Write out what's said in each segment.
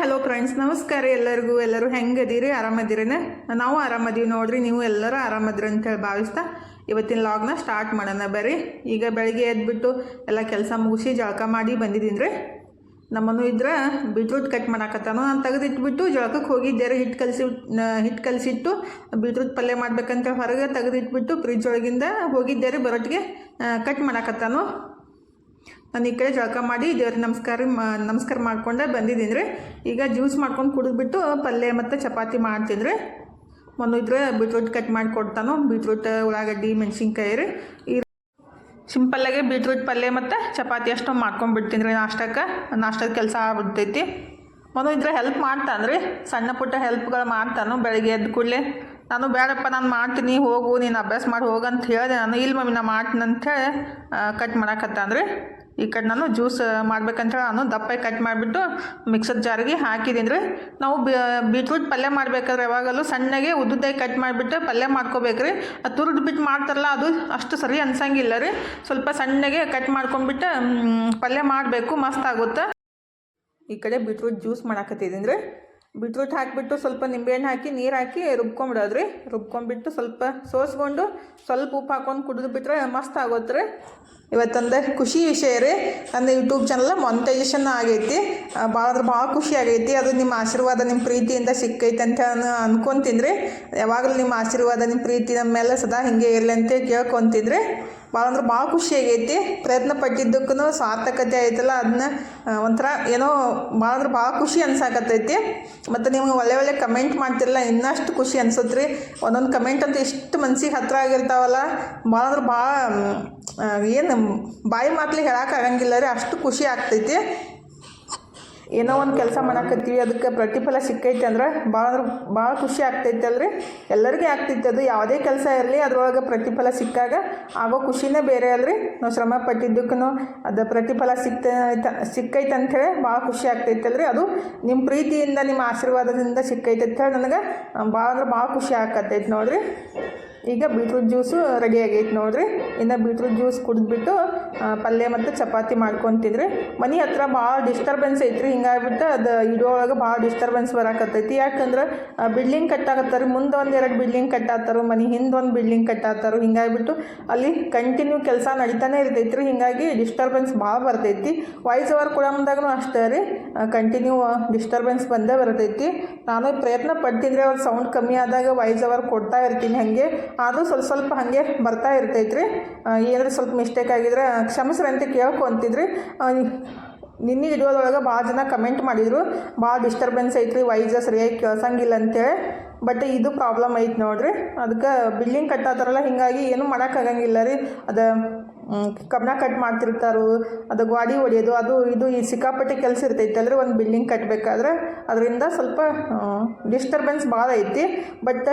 Hello friends ನಮಸ್ಕಾರ ಎಲ್ಲರಿಗೂ. ಎಲ್ಲರೂ ಹೆಂಗದೀರಿ? ಆರಾಮದಿರೇನೆ? ನಾವು ಆರಾಮದೀವಿ ನೋಡ್ರಿ, ನೀವು ಎಲ್ಲರೂ ಆರಾಮದಿರಿ ಅಂತೇಳಿ ಭಾವಿಸ್ತಾ ಇವತ್ತಿನ ಲಾಗ್ನ ಸ್ಟಾರ್ಟ್ ಮಾಡೋಣ ಬರ್ರಿ. ಈಗ ಬೆಳಗ್ಗೆ ಎದ್ಬಿಟ್ಟು ಎಲ್ಲ ಕೆಲಸ ಮುಗಿಸಿ ಜಳಕ ಮಾಡಿ ಬಂದಿದ್ದೀನಿ ರೀ. ನಮ್ಮನು ಇದ್ರೆ ಬೀಟ್ರೂಟ್ ಕಟ್ ಮಾಡಾಕತ್ತಾನು, ನಾನು ತೆಗೆದಿಟ್ಬಿಟ್ಟು ಜಳಕಕ್ಕೆ ಹೋಗಿದ್ದೆ ಹಿಟ್ಟು ಕಲಸಿ ಹಿಟ್ಟು ಕಲಸಿಟ್ಟು ಬೀಟ್ರೂಟ್ ಪಲ್ಯ ಮಾಡ್ಬೇಕಂತ ಹೊರಗೆ ತೆಗೆದಿಟ್ಬಿಟ್ಟು ಫ್ರಿಜ್ ಒಳಗಿಂದ ಹೋಗಿದ್ದೆ ಬರೋಟ್ಗೆ ಕಟ್ ಮಾಡಾಕತ್ತಾನು. ನಾನು ಈ ಕಡೆ ಜಳಕ ಮಾಡಿ ದೇವ್ರಿಗೆ ನಮಸ್ಕಾರ ನಮಸ್ಕಾರ ಮಾಡಿಕೊಂಡೆ ಬಂದಿದ್ದೀನಿ ರೀ ಈಗ ಜ್ಯೂಸ್ ಮಾಡ್ಕೊಂಡು ಕುಡಿದ್ಬಿಟ್ಟು ಪಲ್ಯ ಮತ್ತು ಚಪಾತಿ ಮಾಡ್ತೀನಿ ರೀ ಮೊನ್ನೆ ಇದ್ರೆ ಬೀಟ್ರೂಟ್ ಕಟ್ ಮಾಡಿ ಕೊಡ್ತಾನು. ಬೀಟ್ರೂಟ್ ಉಳ್ಳಾಗಡ್ಡಿ, ಮೆಣಸಿನ್ಕಾಯಿ ರೀ. ಈ ಸಿಂಪಲ್ಲಾಗೆ ಬೀಟ್ರೂಟ್ ಪಲ್ಯ ಮತ್ತು ಚಪಾತಿ ಅಷ್ಟು ಮಾಡ್ಕೊಂಡ್ಬಿಡ್ತೀನಿ ರೀ ನಾಷ್ಟಕ್ಕೆ. ನಾಷ್ಟದ ಕೆಲಸ ಆಗ್ಬಿಡ್ತೈತಿ. ಮನು ಇದ್ರೆ ಹೆಲ್ಪ್ ಮಾಡ್ತಾನೆ ರೀ ಸಣ್ಣ ಪುಟ್ಟ ಹೆಲ್ಪ್ಗಳು ಮಾಡ್ತಾನು ಬೆಳಗ್ಗೆ ಎದ್ದ ಕೂಡಲೇ. ನಾನು ಬೇಡಪ್ಪ, ನಾನು ಮಾಡ್ತೀನಿ, ಹೋಗು, ನೀನು ಅಭ್ಯಾಸ ಮಾಡಿ ಹೋಗಂತ ಹೇಳಿದೆ ನಾನು ಇಲ್ಲಿ ಮಮ್ಮಿ, ನಾ ಮಾಡ್ತೀನಿ ಹೇಳಿ ಕಟ್ ಮಾಡಾಕತ್ತಾನ ರೀ ಈ ಕಡೆ ನಾನು ಜ್ಯೂಸ್ ಮಾಡ್ಬೇಕಂತೇಳಿ ನಾನು ದಪ್ಪ ಕಟ್ ಮಾಡಿಬಿಟ್ಟು ಮಿಕ್ಸರ್ ಜಾರಿಗೆ ಹಾಕಿದ್ದೀನಿ ರೀ ನಾವು ಬೀಟ್ರೂಟ್ ಪಲ್ಯ ಮಾಡಬೇಕಾದ್ರೆ ಯಾವಾಗಲೂ ಸಣ್ಣಗೆ ಉದ್ದುದಾಗಿ ಕಟ್ ಮಾಡಿಬಿಟ್ಟು ಪಲ್ಯ ಮಾಡ್ಕೋಬೇಕ್ರಿ ಅದು ತುರಿದು ಬಿಟ್ಟು ಮಾಡ್ತಾರಲ್ಲ, ಅದು ಅಷ್ಟು ಸರಿ ಅನ್ಸಂಗಿಲ್ಲ ರೀ. ಸ್ವಲ್ಪ ಸಣ್ಣಗೆ ಕಟ್ ಮಾಡ್ಕೊಂಡ್ಬಿಟ್ಟು ಪಲ್ಯ ಮಾಡಬೇಕು, ಮಸ್ತ್ ಆಗುತ್ತೆ? ಈ ಕಡೆ ಬೀಟ್ರೂಟ್ ಜ್ಯೂಸ್ ಮಾಡಾಕತ್ತಿದ್ದೀನಿ ರೀ. ಬೀಟ್ರೂಟ್ ಹಾಕಿಬಿಟ್ಟು ಸ್ವಲ್ಪ ನಿಂಬೆಹಣ್ಣು ಹಾಕಿ, ನೀರು ಹಾಕಿ ರುಬ್ಕೊಂಬಿಡೋದು ರೀ ರುಬ್ಕೊಂಬಿಟ್ಟು ಸ್ವಲ್ಪ ಸೋಸ್ಕೊಂಡು ಸ್ವಲ್ಪ ಉಪ್ಪು ಹಾಕೊಂಡು ಕುಡಿದು ಬಿಟ್ರೆ ಮಸ್ತ್ ಆಗುತ್ತೆ ರೀ ಇವತ್ತೊಂದು ಖುಷಿ ವಿಷಯ ರೀ. ನನ್ನ ಯೂಟ್ಯೂಬ್ ಚಾನಲ್ ಮೊನ್ಟೈಜೇಷನ್ ಆಗೈತಿ. ಭಾಳ ಅಂದ್ರೆ ಭಾಳ ಖುಷಿ ಆಗೈತಿ. ಅದು ನಿಮ್ಮ ಆಶೀರ್ವಾದ, ನಿಮ್ಮ ಪ್ರೀತಿಯಿಂದ ಸಿಕ್ಕೈತೆ ಅಂತ ನಾನು ಅನ್ಕೊಂತೀನಿ ರೀ. ಯಾವಾಗಲೂ ನಿಮ್ಮ ಆಶೀರ್ವಾದ, ನಿಮ್ಮ ಪ್ರೀತಿ ನಮ್ಮ ಮೇಲೆ ಸದಾ ಹಿಂಗೆ ಇರಲಿ ಅಂತ ಕೇಳ್ಕೊತಿದ್ರಿ ಭಾಳ ಅಂದ್ರೆ ಭಾಳ ಖುಷಿ ಆಗೈತಿ. ಪ್ರಯತ್ನ ಪಟ್ಟಿದ್ದಕ್ಕೂ ಸಾರ್ಥಕತೆ ಆಯ್ತಲ್ಲ ಅದನ್ನ ಒಂಥರ ಏನೋ ಭಾಳ ಅಂದ್ರೆ ಭಾಳ ಖುಷಿ ಅನ್ಸಾಕತ್ತೈತಿ. ಮತ್ತು ನಿಮ್ಗೆ ಒಳ್ಳೆ ಒಳ್ಳೆ ಕಮೆಂಟ್ ಮಾಡ್ತಿರಲ್ಲ, ಇನ್ನಷ್ಟು ಖುಷಿ ಅನ್ಸುತ್ತೆ ರೀ ಒಂದೊಂದು ಕಮೆಂಟ್ ಅಂತ ಎಷ್ಟು ಮನ್ಸಿಗೆ ಹತ್ರ ಆಗಿರ್ತಾವಲ್ಲ ಭಾಳ ಅಂದ್ರೆ ಭಾಳ ಏನು ಬಾಯಿ ಮಾತ್ಲಿ ಹೇಳೋಕ್ಕಾಗಂಗಿಲ್ಲ ರೀ, ಅಷ್ಟು ಖುಷಿ ಆಗ್ತೈತಿ. ಏನೋ ಒಂದು ಕೆಲಸ ಮಾಡಾಕತ್ತೀವಿ, ಅದಕ್ಕೆ ಪ್ರತಿಫಲ ಸಿಕ್ಕೈತೆ ಅಂದ್ರೆ ಭಾಳ ಅಂದ್ರೆ ಭಾಳ ಖುಷಿ ಆಗ್ತೈತೆ ಅಲ್ರಿ ಎಲ್ಲರಿಗೂ ಆಗ್ತೈತೆ ಅದು, ಯಾವುದೇ ಕೆಲಸ ಇರಲಿ, ಅದರೊಳಗೆ ಪ್ರತಿಫಲ ಸಿಕ್ಕಾಗ ಆಗೋ ಖುಷಿನೇ ಬೇರೆ ಅಲ್ರಿ. ನಾವು ಶ್ರಮ ಪಟ್ಟಿದ್ದಕ್ಕೂ ಅದು ಪ್ರತಿಫಲ ಸಿಕ್ತೈತೆ ಸಿಕ್ಕೈತೆ ಅಂಥೇಳಿ ಭಾಳ ಖುಷಿ ಆಗ್ತೈತೆ ಅಲ್ರಿ ಅದು ನಿಮ್ಮ ಪ್ರೀತಿಯಿಂದ, ನಿಮ್ಮ ಆಶೀರ್ವಾದದಿಂದ ಸಿಕ್ಕೈತೆ ಅಂತೇಳಿ ನನಗೆ ಭಾಳ ಅಂದ್ರೆ ಭಾಳ ಖುಷಿ ಆಗತ್ತೈತೆ ನೋಡ್ರಿ. ಈಗ ಬೀಟ್ರೂಟ್ ಜ್ಯೂಸು ರೆಡಿ ಆಗೈತೆ ನೋಡ್ರಿ. ಇನ್ನು ಬೀಟ್ರೂಟ್ ಜ್ಯೂಸ್ ಕುಡಿದ್ಬಿಟ್ಟು ಪಲ್ಯ ಮತ್ತು ಚಪಾತಿ ಮಾಡ್ಕೊತಿದ್ರಿ ಮನೆ ಹತ್ರ ಭಾಳ ಡಿಸ್ಟರ್ಬೆನ್ಸ್ ಐತ್ರಿ. ಹಿಂಗಾಗ್ಬಿಟ್ಟು ಅದು ಇಡೋಳಗೆ ಭಾಳ ಡಿಸ್ಟರ್ಬೆನ್ಸ್ ಬರಾಕತ್ತೈತಿ. ಯಾಕಂದ್ರೆ ಬಿಲ್ಡಿಂಗ್ ಕಟ್ಟಾಕತ್ತಾರೆ. ಮುಂದೆ ಒಂದು ಎರಡು ಬಿಲ್ಡಿಂಗ್ ಕಟ್ಟಾತಾರೋ. ಮನೆ ಹಿಂದೆ ಒಂದು ಬಿಲ್ಡಿಂಗ್ ಕಟ್ಟಾತಾರು. ಹಿಂಗಾಗ್ಬಿಟ್ಟು ಅಲ್ಲಿ ಕಂಟಿನ್ಯೂ ಕೆಲಸ ನಡೀತಾನೆ ಇರ್ತೈತಿ ರೀ ಹಿಂಗಾಗಿ ಡಿಸ್ಟರ್ಬೆನ್ಸ್ ಭಾಳ ಬರ್ತೈತಿ. ವಾಯ್ಸ್ ಓವರ್ ಕೊಡಮ್ದಾಗೂ ಅಷ್ಟೇ ರೀ. ಕಂಟಿನ್ಯೂ ಡಿಸ್ಟರ್ಬೆನ್ಸ್ ಬಂದೇ ಬರ್ತೈತಿ. ನಾನು ಪ್ರಯತ್ನ ಪಡ್ತಿದ್ರೆ ಅವ್ರ ಸೌಂಡ್ ಕಮ್ಮಿ ಆದಾಗ ವಾಯ್ಸ್ ಓವರ್ ಕೊಡ್ತಾ ಇರ್ತೀನಿ. ಹಾಗೆ ಆದರೂ ಸ್ವಲ್ಪ ಸ್ವಲ್ಪ ಹಾಗೆ ಬರ್ತಾ ಇರ್ತೈತ್ರಿ. ಏನಾದರೂ ಸ್ವಲ್ಪ ಮಿಸ್ಟೇಕ್ ಆಗಿದ್ರೆ ಕ್ಷಮಿಸ್ರಿ ಅಂತ ಕೇಳ್ಕೊಂತಿದ್ರಿ ನಿನ್ನೆ ವಿಡಿಯೋದೊಳಗೆ ಭಾಳ ಜನ ಕಮೆಂಟ್ ಮಾಡಿದರು. ಭಾಳ ಡಿಸ್ಟರ್ಬೆನ್ಸ್ ಐತ್ರಿ ವೈಸ ಸರಿಯಾಗಿ ಕೇಳ್ಸಂಗಿಲ್ಲ ಅಂತೇಳಿ. ಬಟ್ ಇದು ಪ್ರಾಬ್ಲಮ್ ಐತೆ ನೋಡ್ರಿ. ಅದಕ್ಕೆ ಬಿಲ್ಡಿಂಗ್ ಕಟ್ಟಾತಾರಲ್ಲ, ಹಿಂಗಾಗಿ ಏನು ಮಾಡೋಕ್ಕಾಗಂಗಿಲ್ಲ ರೀ. ಅದು ಕಬ್ಬಣ ಕಟ್ ಮಾಡ್ತಿರ್ತಾರೋ, ಅದು ಗಾಡಿ ಹೊಡೆಯೋದು, ಅದು ಇದು, ಈ ಸಿಕ್ಕಾಪಟ್ಟೆ ಕೆಲಸ ಇರ್ತೈತಲ್ರಿ ಒಂದು ಬಿಲ್ಡಿಂಗ್ ಕಟ್ಟಬೇಕಾದ್ರೆ ಅದರಿಂದ ಸ್ವಲ್ಪ ಡಿಸ್ಟರ್ಬೆನ್ಸ್ ಭಾಳ ಐತಿ. ಬಟ್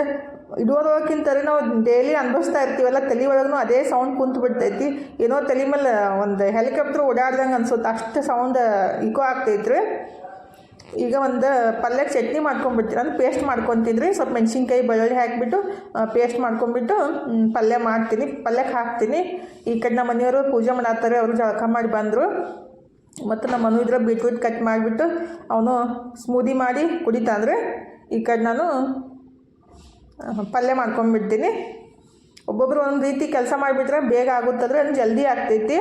ಇಡೋದಕ್ಕಿಂತ ರೀ ನಾವು ಡೈಲಿ ಅನುಭವಿಸ್ತಾ ಇರ್ತೀವಲ್ಲ, ತಲೆ ಒಳಗೂ ಅದೇ ಸೌಂಡ್ ಕುಂತು ಬಿಡ್ತೈತಿ. ಏನೋ ತಲೆ ಮೇಲೆ ಒಂದು ಹೆಲಿಕಾಪ್ಟರ್ ಓಡಾಡ್ದಂಗೆ ಅನ್ಸುತ್ತೆ. ಅಷ್ಟು ಸೌಂಡ್ ಇಕೋ ಆಗ್ತೈತ್ರಿ. ಈಗ ಒಂದು ಪಲ್ಯಕ್ಕೆ ಚಟ್ನಿ ಮಾಡ್ಕೊಂಡ್ಬಿಡ್ತೀನಿ ಅಂದ್ರೆ ಪೇಸ್ಟ್ ಮಾಡ್ಕೊತಿದ್ರಿ. ಸ್ವಲ್ಪ ಮೆಣಸಿನ್ಕಾಯಿ, ಬೆಳ್ಳುಳ್ಳಿ ಹಾಕಿಬಿಟ್ಟು ಪೇಸ್ಟ್ ಮಾಡ್ಕೊಂಡ್ಬಿಟ್ಟು ಪಲ್ಯ ಮಾಡ್ತೀನಿ. ಪಲ್ಯಕ್ಕೆ ಹಾಕ್ತೀನಿ. ಈ ಕಡೆ ನಮ್ಮ ಮನೆಯವರು ಪೂಜೆ ಮಾಡತ್ತಾರೆ. ಅವರು ಜಳಕ ಮಾಡಿ ಬಂದರು. ಮತ್ತು ನಮ್ಮ ಮನು ಇದ್ರೆ ಬೀಟ್ರೂಟ್ ಕಟ್ ಮಾಡಿಬಿಟ್ಟು, ಅವನು ಸ್ಮೂದಿ ಮಾಡಿ ಕುಡಿತಾಂದ್ರೆ ಈ ಕಡೆ ನಾನು ಪಲ್ಯ ಮಾಡ್ಕೊಂಡ್ಬಿಡ್ತೀನಿ ಒಬ್ಬೊಬ್ರು ಒಂದು ರೀತಿ ಕೆಲಸ ಮಾಡಿಬಿಟ್ರೆ ಬೇಗ ಆಗುತ್ತಂದ್ರೆ ಜಲ್ದಿ ಆಗ್ತೈತಿ.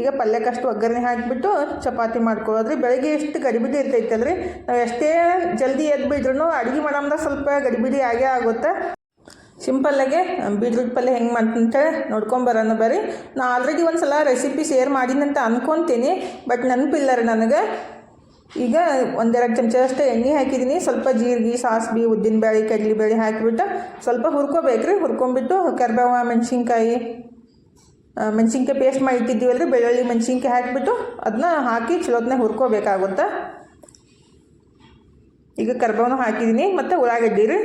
ಈಗ ಪಲ್ಯಕ್ಕಷ್ಟು ಒಗ್ಗರಣೆ ಹಾಕಿಬಿಟ್ಟು ಚಪಾತಿ ಮಾಡ್ಕೊಳ್ಳೋದ್ರಿ. ಬೆಳಗ್ಗೆ ಎಷ್ಟು ಗಡಿಬಿಡಿ ಇರ್ತೈತಲ್ರಿ ನಾವು ಎಷ್ಟೇ ಜಲ್ದಿ ಎದ್ಬಿಟ್ರು ಅಡುಗೆ ಮಾಡಮ್ದಾಗ ಸ್ವಲ್ಪ ಗಡಿಬಿಡಿ ಆಗೇ ಆಗುತ್ತೆ. ಸಿಂಪಲ್ಲಾಗೆ ಬೀಟ್ರೂಟ್ ಪಲ್ಯ ಹೆಂಗೆ ಮಾಡ್ತಂತ ಅಂತೇಳಿ ನೋಡ್ಕೊಂಬರೋಣ ಬರ್ರಿ. ನಾ ಆಲ್ರೆಡಿ ಒಂದು ಸಲ ರೆಸಿಪಿ ಶೇರ್ ಮಾಡಿನಂತ ಅಂದ್ಕೊತೀನಿ ಬಟ್ ನೆನಪಿಲ್ಲ ರೀ ನನಗೆ. ಈಗ ಒಂದೆರಡು ಚಮಚ ಅಷ್ಟು ಎಣ್ಣೆ ಹಾಕಿದ್ದೀನಿ. ಸ್ವಲ್ಪ ಜೀರಿಗೆ ಸಾಸ್ಬಿ ಉದ್ದಿನಬೇಳೆ ಕಡಲೆಬೇಳೆ ಹಾಕಿಬಿಟ್ಟು ಸ್ವಲ್ಪ ಹುರ್ಕೋಬೇಕ್ರಿ. ಹುರ್ಕೊಂಬಿಟ್ಟು ಕರ್ಬೇವ, ಮೆಣಸಿನ್ಕಾಯಿ ಮೆಣಸಿನ್ಕಾಯಿ ಪೇಸ್ಟ್ ಮಾಡಿ ಇಟ್ಟಿದ್ದೀವಲ್ಲ ರೀ ಬೆಳ್ಳುಳ್ಳಿ, ಮೆಣಸಿನ್ಕಾಯಿ ಹಾಕಿಬಿಟ್ಟು ಅದನ್ನ ಹಾಕಿ ಚಲೋತ್ನಾಗ ಹುರ್ಕೋಬೇಕಾಗುತ್ತೆ. ಈಗ ಕರ್ಬೇವನು ಹಾಕಿದ್ದೀನಿ. ಮತ್ತು ಉಳ್ಳಾಗಡ್ಡಿ ರೀ.